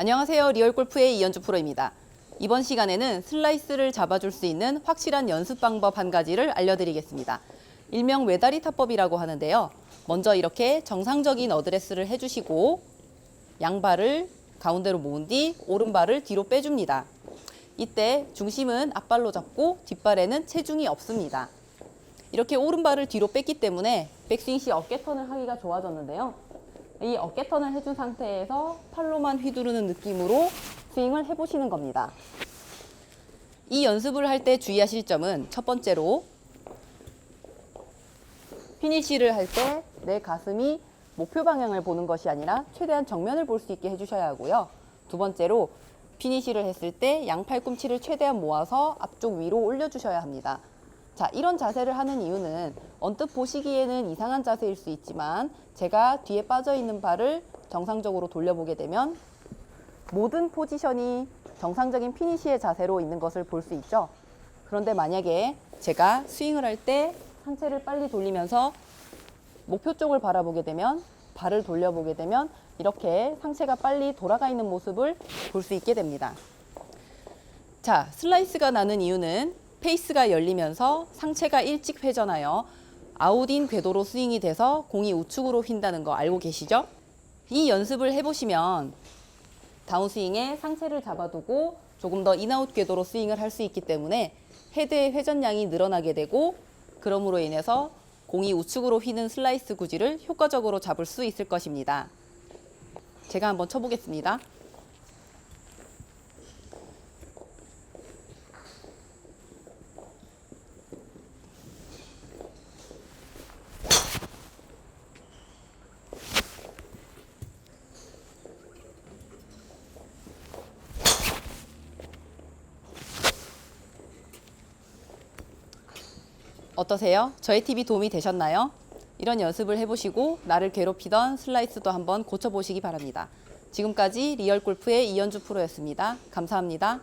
안녕하세요. 리얼 골프의 이현주 프로입니다. 이번 시간에는 슬라이스를 잡아줄 수 있는 확실한 연습 방법 한 가지를 알려드리겠습니다. 일명 외다리 타법이라고 하는데요. 먼저 이렇게 정상적인 어드레스를 해주시고 양발을 가운데로 모은 뒤 오른발을 뒤로 빼줍니다. 이때 중심은 앞발로 잡고 뒷발에는 체중이 없습니다. 이렇게 오른발을 뒤로 뺐기 때문에 백스윙 시 어깨턴을 하기가 좋아졌는데요. 이 어깨 턴을 해준 상태에서 팔로만 휘두르는 느낌으로 스윙을 해보시는 겁니다. 이 연습을 할 때 주의하실 점은 첫 번째로 피니쉬를 할 때 내 가슴이 목표 방향을 보는 것이 아니라 최대한 정면을 볼 수 있게 해주셔야 하고요. 두 번째로 피니쉬를 했을 때 양팔꿈치를 최대한 모아서 앞쪽 위로 올려주셔야 합니다. 자, 이런 자세를 하는 이유는 언뜻 보시기에는 이상한 자세일 수 있지만 제가 뒤에 빠져 있는 발을 정상적으로 돌려보게 되면 모든 포지션이 정상적인 피니시의 자세로 있는 것을 볼 수 있죠. 그런데 만약에 제가 스윙을 할 때 상체를 빨리 돌리면서 목표 쪽을 바라보게 되면 발을 돌려보게 되면 이렇게 상체가 빨리 돌아가 있는 모습을 볼 수 있게 됩니다. 자, 슬라이스가 나는 이유는 페이스가 열리면서 상체가 일찍 회전하여 아웃인 궤도로 스윙이 돼서 공이 우측으로 휜다는 거 알고 계시죠? 이 연습을 해보시면 다운스윙에 상체를 잡아두고 조금 더 인아웃 궤도로 스윙을 할 수 있기 때문에 헤드의 회전량이 늘어나게 되고 그럼으로 인해서 공이 우측으로 휘는 슬라이스 구질을 효과적으로 잡을 수 있을 것입니다. 제가 한번 쳐보겠습니다. 어떠세요? 저의 팁이 도움이 되셨나요? 이런 연습을 해보시고 나를 괴롭히던 슬라이스도 한번 고쳐보시기 바랍니다. 지금까지 리얼골프의 이현주 프로였습니다. 감사합니다.